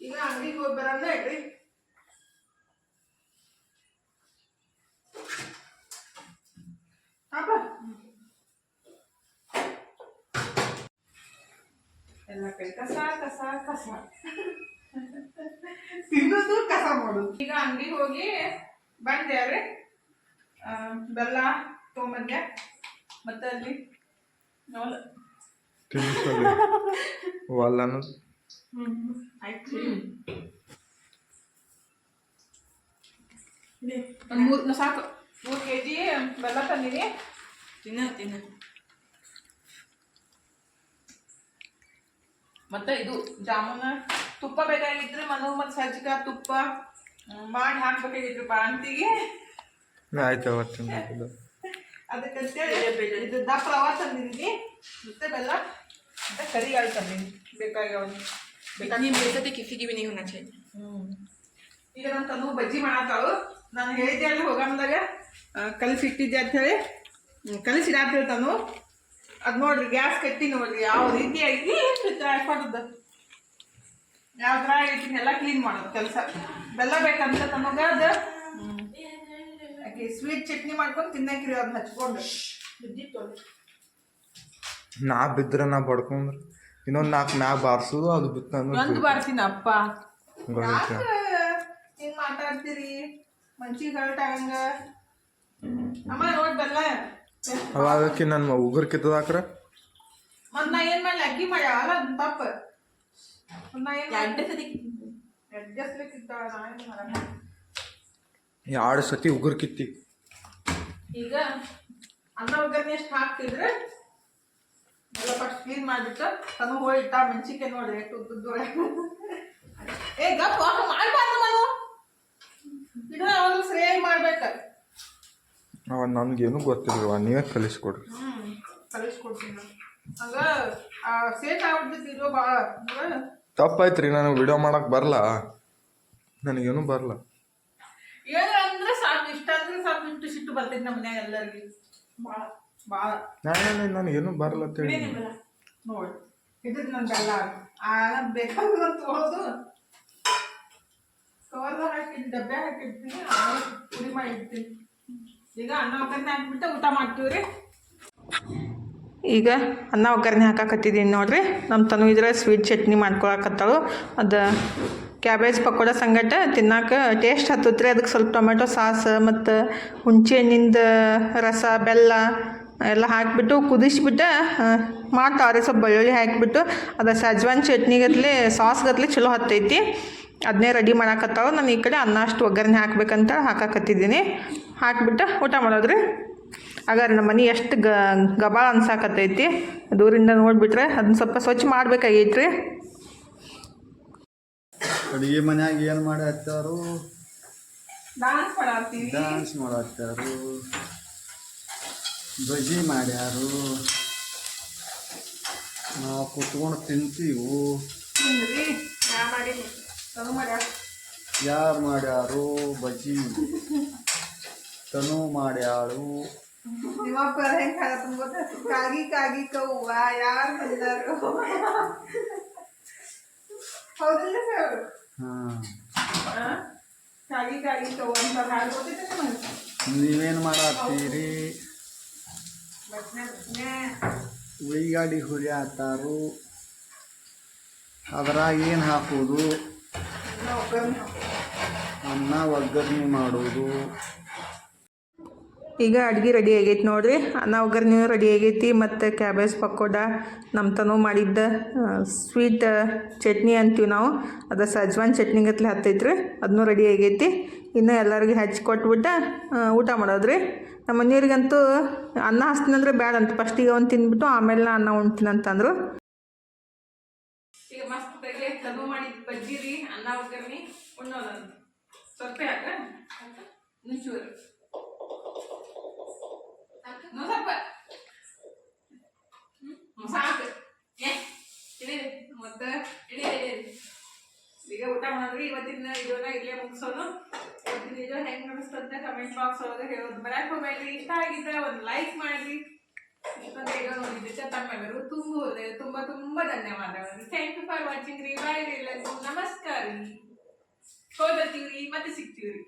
ಈಗ ಅಂಗಡಿಗೆ ಹೋಗಿ ಬರೋಣ ಹೇಳ್ರಿ. ಅಪ್ಪ ಎಲ್ಲ ಕೈ ಕಸ ಕಸ ಕಸ. ತಿನ್ನೋದು ಕಸ ಮಾಡೋದು. ಈಗ ಅಂಗಡಿಗೆ ಹೋಗಿ ಬಂದೆ ಬೆಲ್ಲ ತೊಗೊಂಬಂದೆ ಮತ್ತೆ ಅಲ್ಲಿ ನೋಲ್ ಮೂರು ಸಾಕು. ಮೂರು ಕೆ ಜಿ ಬೆಲ್ಲ ತಂದೀನಿ. ತಿನ್ನ ತಿನ್ನ. ಮತ್ತೆ ಇದು ಜಾಮೂನ್ ತುಪ್ಪ ಬೇಕಾಗಿದ್ರೆ ಮನು ಮತ್ತು ಸಜ್ಜಿಕ ತುಪ್ಪ ಮಾಡಿ ಹಾಕ್ಬೇಕಾಗಿದ್ರು ಬಾಂತಿಗೆ ಆಯ್ತು ಅವತ್ತು ಅದಕ್ಕಂತೇಳಿ ಇದು ದಪ್ಪ ಅವ ತಂದಿದ್ದೀನಿ ಮತ್ತೆ ಬೆಲ್ಲ ಮತ್ತೆ ಕರಿ ಆಳು ತಂದಿನಿ ಬೇಕಾಗಿ ಅವನು ಬೇಕಾಗಿ ನಿಮ್ಮ ಜೊತೆ ಕಿಸಿಗೆ ಬಿ ನೀವು ನಚೆ ಈಗ ನಮ್ಮ ಬಜ್ಜಿ ಮಾಡತ್ತಾಳು ನಾನು ಹೇಳಿದೆ ಅಲ್ಲಿ ಹೋಗಮ್ದಾಗ ಕಲಿಸಿಟ್ಟಿದ್ದೆ ಅಂತ ಹೇಳಿ. ಕಲಿಸಿಡಾತಿರ್ತಾನು ತಾನು ಅದು ನೋಡ್ರಿ ಗ್ಯಾಸ್ ಕಟ್ಟಿ ನೋಡ್ರಿ ಯಾವ ರೀತಿಯಾಗಿ ಹಾಕ್ಬಾರ್ದು ಯಾವ ಥರ ಹೇಳ್ತೀನಿ ಎಲ್ಲ ಕ್ಲೀನ್ ಮಾಡೋದು ಕೆಲಸ. ಬೆಲ್ಲ ಬೇಕಂತ ನಮಗೆ ಅದು? ಆಕೆ ಸ್ವೀಟ್ ಚಟ್ನಿ ಮಾಡ್ಕೊಂಡು ತಿನ್ನಕಿರಿ ಅದನ್ನ ಹಚ್ಕೊಂಡು. ನಾ ಬಿದ್ರೆ ನಾ ಬಡ್ಕೊಂಡ್ರ. ಇನ್ನೊಂದು ನಾಲ್ಕು ಮ್ಯಾಗ ಬಾರ್ಸುದು ಅದು ಬಿತ್ತ ಒಂದು ಬಾರ್ತೀನಿ ಅಪ್ಪ ಹಿಂಗ್ ಮಾತಾಡ್ತೀರಿ? ಮನ್ಸಿಗೆ ಹರ್ಟ್ ಆಗಂಗ. ಅಮ್ಮ ನೋಡ್ ಬೆಲ್ಲ. ಅವಾಗಕ್ಕೆ ನನ್ನ ಉಗುರ್ ಕಿತ್ತದಾಕ್ರ ಮತ್ ನಾ ಏನ್ ಅಗ್ಗಿ ಅಕ್ಕಿ ಮಾಡಿ ಅಲ್ಲ ಅದ್ ತಪ್ಪ. ನಾ ಏನ್ ಅಡ್ಜಸ್ಟ್ಲಿಕ್ಕಿತ್ತ ನಾ ಏನ್ ಮಾಡಲ್ಲ ಎರಡು ಸತಿ ಉಗುರು ಕಿತ್ತಿ. ಈಗ ಅನ್ನ ಒಗ್ಗರಣೆ ಎಷ್ಟು ಹಾಕ್ತಿದ್ರೆ ಎಲ್ಲ ಫಸ್ಟ್ ಕ್ಲೀನ್ ಮಾಡಿಬಿಟ್ಟು ತನು ಹೋಯ್ತಾ ಮೆಣಸಿಕೆ ನೋಡ್ರಿ ಎಷ್ಟು ಉದ್ದುದ್ದು ಏ ಗಪ್ ವಾಕ ಮಾಡಬಾರ್ದು ಮನು. ಇದು ಅವನು ಸರಿಯಾಗಿ ಮಾಡ್ಬೇಕು. ಅವ ನನ್ಗೇನು ಗೊತ್ತಿಲ್ವ ನೀವೇ ಕಲಿಸ್ಕೊಡ್ರಿ. ಹ್ಮ್ ಕಲಿಸ್ಕೊಡ್ತೀನಿ. ಹಂಗ ಆ ಸೇಟ್ ಇದು ಭಾಳ ತಪ್ಪಾಯ್ತು ರೀ ನನಗೆ ವಿಡಿಯೋ ಮಾಡಕ್ಕೆ ಬರಲ್ಲ ನನಗೇನು ಬರಲ್ಲ ಏನು ಅಂದ್ರೆ ಸಾಕು ಇಷ್ಟ ಅಂದ್ರೆ ಸಾಕು ಇಷ್ಟು ಸಿಟ್ಟು ಬರ್ತೈತಿ ನಮ್ಮ ಮನ್ಯಾಗ ಎಲ್ಲರಿಗೂ. ಭಾಳ ಭಾಳ ನಾನು ನನಗೇನು ಬರಲ್ಲ ಅಂತೇಳಿ ನೋಡಿ. ಇದು ನಂದಲ್ಲ ಆ ಬೇಕಾದ್ರೆ ತೊಗೊಳೋದು ಕವರ್ದಾಗ ಹಾಕಿದ್ದು ಡಬ್ಬೆ ಹಾಕಿರ್ತೀನಿ ಆಮೇಲೆ ಪುಡಿ ಮಾಡಿ ಇಡ್ತೀನಿ ಈಗ ಅನ್ನ ಒಗ್ಗರಣೆ ಹಾಕ್ಬಿಟ್ಟು ಊಟ ಮಾಡ್ತೀವಿ ರೀ. ಈಗ ಅನ್ನ ಒಗ್ಗರಣೆ ಹಾಕಾಕತ್ತಿದ್ದೀನಿ ನೋಡ್ರಿ. ನಮ್ಮ ತನು ಇದ್ರೆ ಸ್ವೀಟ್ ಚಟ್ನಿ ಮಾಡ್ಕೊಳಕತ್ತಾಳು. ಅದು ಕ್ಯಾಬೇಜ್ ಪಕೋಡ ಸಂಗಟ ತಿನ್ನಾಕ ಟೇಸ್ಟ್ ಹತ್ತತ್ರಿ. ಅದಕ್ಕೆ ಸ್ವಲ್ಪ ಟೊಮೆಟೊ ಸಾಸ್ ಮತ್ತು ಹುಣಸೆ ಹಣ್ಣಿಂದ ರಸ, ಬೆಲ್ಲ ಎಲ್ಲ ಹಾಕಿಬಿಟ್ಟು ಕುದಿಸ್ಬಿಟ್ಟು ಮಾಡ್ತಾವ್ರಿ. ಸ್ವಲ್ಪ ಬೆಳ್ಳುಳ್ಳಿ ಹಾಕಿಬಿಟ್ಟು ಅದು ಸಜ್ವಾನ್ ಚಟ್ನಿಗತ್ಲೆ, ಸಾಸ್ಗತ್ಲೆ ಚಲೋ ಹತ್ತೈತಿ. ಅದನ್ನೇ ರೆಡಿ ಮಾಡಾಕತ್ತಾವ. ನಾನು ಈ ಕಡೆ ಅನ್ನ ಅಷ್ಟು ಒಗ್ಗರಣೆ ಹಾಕ್ಬೇಕಂತ ಹಾಕಾಕತ್ತಿದ್ದೀನಿ. ಹಾಕಿಬಿಟ್ಟು ಊಟ ಮಾಡೋದ್ರಿ. ಹಾಗಾದ್ರೆ ನಮ್ಮ ಮನೆ ಎಷ್ಟು ಗಬಾಳ ಅನ್ಸಾಕತ್ತೈತಿ. ದೂರಿಂದ ನೋಡಿಬಿಟ್ರೆ ಅದನ್ನ ಸ್ವಲ್ಪ ಸ್ವಚ್ಛ ಮಾಡ್ಬೇಕಾಗೈತ್ರಿ. ಅಡುಗೆ ಮನ್ಯಾಗ ಏನು ಡಾನ್ಸ್ ಮಾಡತ್ತೀವಿ. ಡ್ಯಾನ್ಸ್ ಮಾಡತ್ತಾರು ಬಜ್ಜಿ ಮಾಡ್ಯಾರು. ನಾವು ಕುತ್ಕೊಂಡು ತಿಂತೀವು. ಯಾರು ಮಾಡ್ಯಾರು? ಬಜ್ಜಿ. ತನು ಮಾಡ್ಯಾಳು. ಕಾಗಿ ಕಾಗಿ ಕವ್ವ ಯಾರು ಬಂದಾರು? ಹೌದಿಲ್ಲ ಸರ್ ನೀವೇನು ಮಾಡತ್ತೀರಿ? ಉಳಿಗಾಡಿ ಹುರಿ ಹಾಕ್ತಾರು. ಅದ್ರಾಗ ಏನು ಹಾಕೋದು. ಅನ್ನ ಒಗ್ಗರಣೆ ಮಾಡೋದು. ಈಗ ಅಡ್ಗೆ ರೆಡಿ ಆಗೈತಿ ನೋಡಿರಿ. ಅನ್ನ ಒಗ್ಗರಣೆ ರೆಡಿ ಆಗೈತಿ ಮತ್ತು ಕ್ಯಾಬೇಜ್ ಪಕೋಡ ನಮ್ಮ ತನೂ ಮಾಡಿದ್ದ ಸ್ವೀಟ್ ಚಟ್ನಿ ಅಂತೀವಿ ನಾವು. ಅದು ಸಜ್ವಾನ್ ಚಟ್ನಿ ಗತ್ಲೆ ರೀ ಅದನ್ನೂ ರೆಡಿ ಆಗೈತಿ. ಇನ್ನು ಎಲ್ಲರಿಗೂ ಹಚ್ಚಿ ಕೊಟ್ಬಿಟ್ಟು ಊಟ ಮಾಡೋದ್ರಿ. ನಮ್ಮ ಮನೆಯವ್ರಿಗಂತೂ ಅನ್ನ ಹಸ್ತಿನಂದ್ರೆ ಬೇಡ ಅಂತ. ಫಸ್ಟಿಗೆ ಒಂದು ತಿಂದ್ಬಿಟ್ಟು ಆಮೇಲೆ ನಾ ಅನ್ನ ಉಣ್ತೀನಿ ಅಂತಂದ್ರು. ಈಗ ಮಸ್ತ್ ಮಾಡಿದ ಬಜ್ಜಿ ರೀ, ಅನ್ನ ಒಗ್ಗರಣೆ ಸಾಕು. ಮತ್ತೆ ಈಗ ಊಟ ಮಾಡ್ರಿ ಇವತ್ತಿನ ವಿಡಿಯೋನ ಇಲ್ಲೇ ಮುಗಿಸೋನು ಇವತ್ತಿನ ವಿಡಿಯೋ ಹೆಂಗ್ ಕಮೆಂಟ್ ಬಾಕ್ಸ್ ಒಳಗೆ ಹೇಳೋದು ಬರಕ್ ಇಷ್ಟ ಆಗಿದ್ರೆ ಒಂದು ಲೈಕ್ ಮಾಡ್ರಿ ಇಷ್ಟೊಂದು ವಿಡಿಯೋ ನೋಡಿದ್ದಕ್ಕೆ ತಮ್ಮೆಲ್ಲರೂ ತುಂಬ ತುಂಬ ತುಂಬ ಧನ್ಯವಾದಗಳು. Thank you for watching bye ರೀ ನಮಸ್ಕಾರ ರೀ. ಮತ್ತೆ ಸಿಗ್ತೀವ್ರಿ.